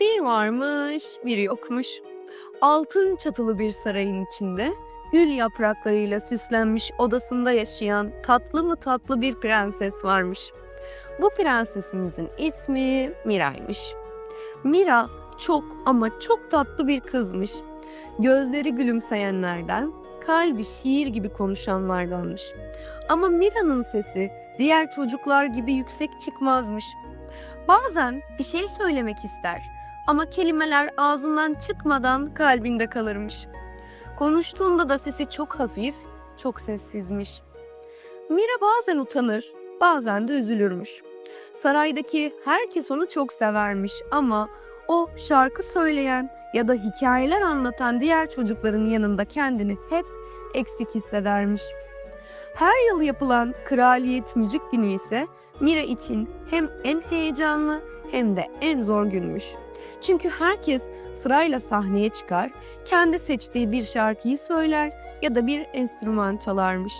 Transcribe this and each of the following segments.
Bir varmış, bir yokmuş. Altın çatılı bir sarayın içinde gül yapraklarıyla süslenmiş odasında yaşayan tatlı mı tatlı bir prenses varmış. Bu prensesimizin ismi Mira'ymış. Mira çok ama çok tatlı bir kızmış. Gözleri gülümseyenlerden, kalbi şiir gibi konuşanlardanmış. Ama Mira'nın sesi diğer çocuklar gibi yüksek çıkmazmış. Bazen bir şey söylemek ister ama kelimeler ağzından çıkmadan kalbinde kalırmış. Konuştuğunda da sesi çok hafif, çok sessizmiş. Mira bazen utanır, bazen de üzülürmüş. Saraydaki herkes onu çok severmiş ama o şarkı söyleyen ya da hikayeler anlatan diğer çocukların yanında kendini hep eksik hissedermiş. Her yıl yapılan Kraliyet Müzik Günü ise Mira için hem en heyecanlı hem de en zor günmüş. Çünkü herkes sırayla sahneye çıkar, kendi seçtiği bir şarkıyı söyler ya da bir enstrüman çalarmış.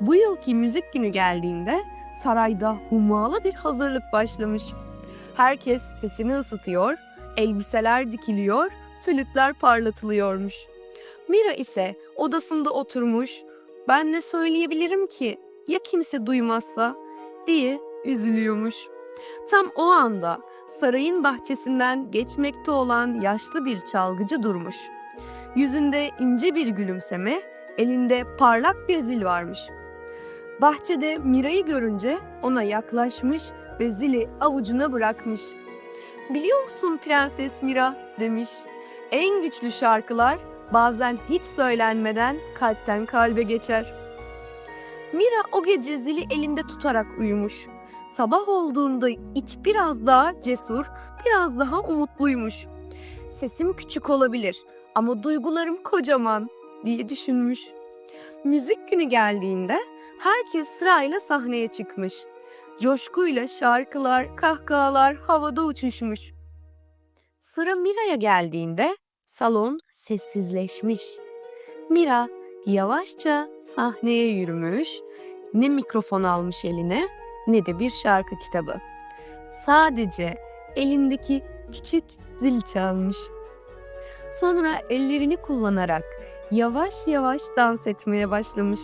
Bu yılki müzik günü geldiğinde sarayda hummalı bir hazırlık başlamış. Herkes sesini ısıtıyor, elbiseler dikiliyor, flütler parlatılıyormuş. Mira ise odasında oturmuş, ben ne söyleyebilirim ki ya kimse duymazsa diye üzülüyormuş. Tam o anda sarayın bahçesinden geçmekte olan yaşlı bir çalgıcı durmuş. Yüzünde ince bir gülümseme, elinde parlak bir zil varmış. Bahçede Mira'yı görünce ona yaklaşmış ve zili avucuna bırakmış. Biliyor musun Prenses Mira demiş. En güçlü şarkılar bazen hiç söylenmeden kalpten kalbe geçer. Mira o gece zili elinde tutarak uyumuş. Sabah olduğunda iç biraz daha cesur, biraz daha umutluymuş. Sesim küçük olabilir ama duygularım kocaman diye düşünmüş. Müzik günü geldiğinde herkes sırayla sahneye çıkmış. Coşkuyla şarkılar, kahkahalar havada uçuşmuş. Sıra Mira'ya geldiğinde salon sessizleşmiş. Mira yavaşça sahneye yürümüş, ne mikrofon almış eline ne de bir şarkı kitabı. Sadece elindeki küçük zil çalmış. Sonra ellerini kullanarak yavaş yavaş dans etmeye başlamış.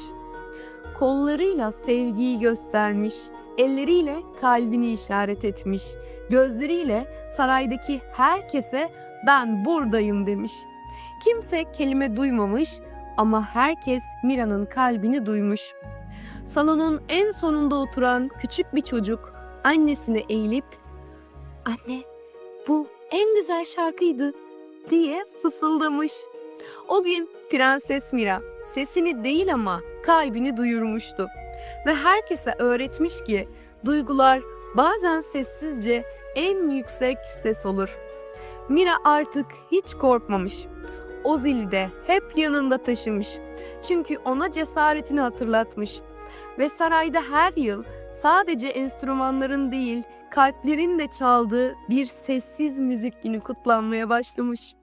Kollarıyla sevgiyi göstermiş, elleriyle kalbini işaret etmiş, gözleriyle saraydaki herkese ben buradayım demiş. Kimse kelime duymamış ama herkes Mira'nın kalbini duymuş. Salonun en sonunda oturan küçük bir çocuk annesine eğilip "Anne, bu en güzel şarkıydı." diye fısıldamış. O gün Prenses Mira sesini değil ama kalbini duyurmuştu ve herkese öğretmiş ki duygular bazen sessizce en yüksek ses olur. Mira artık hiç korkmamış. O zili de hep yanında taşımış. Çünkü ona cesaretini hatırlatmış. Ve sarayda her yıl sadece enstrümanların değil, kalplerin de çaldığı bir sessiz müzik günü kutlanmaya başlamış.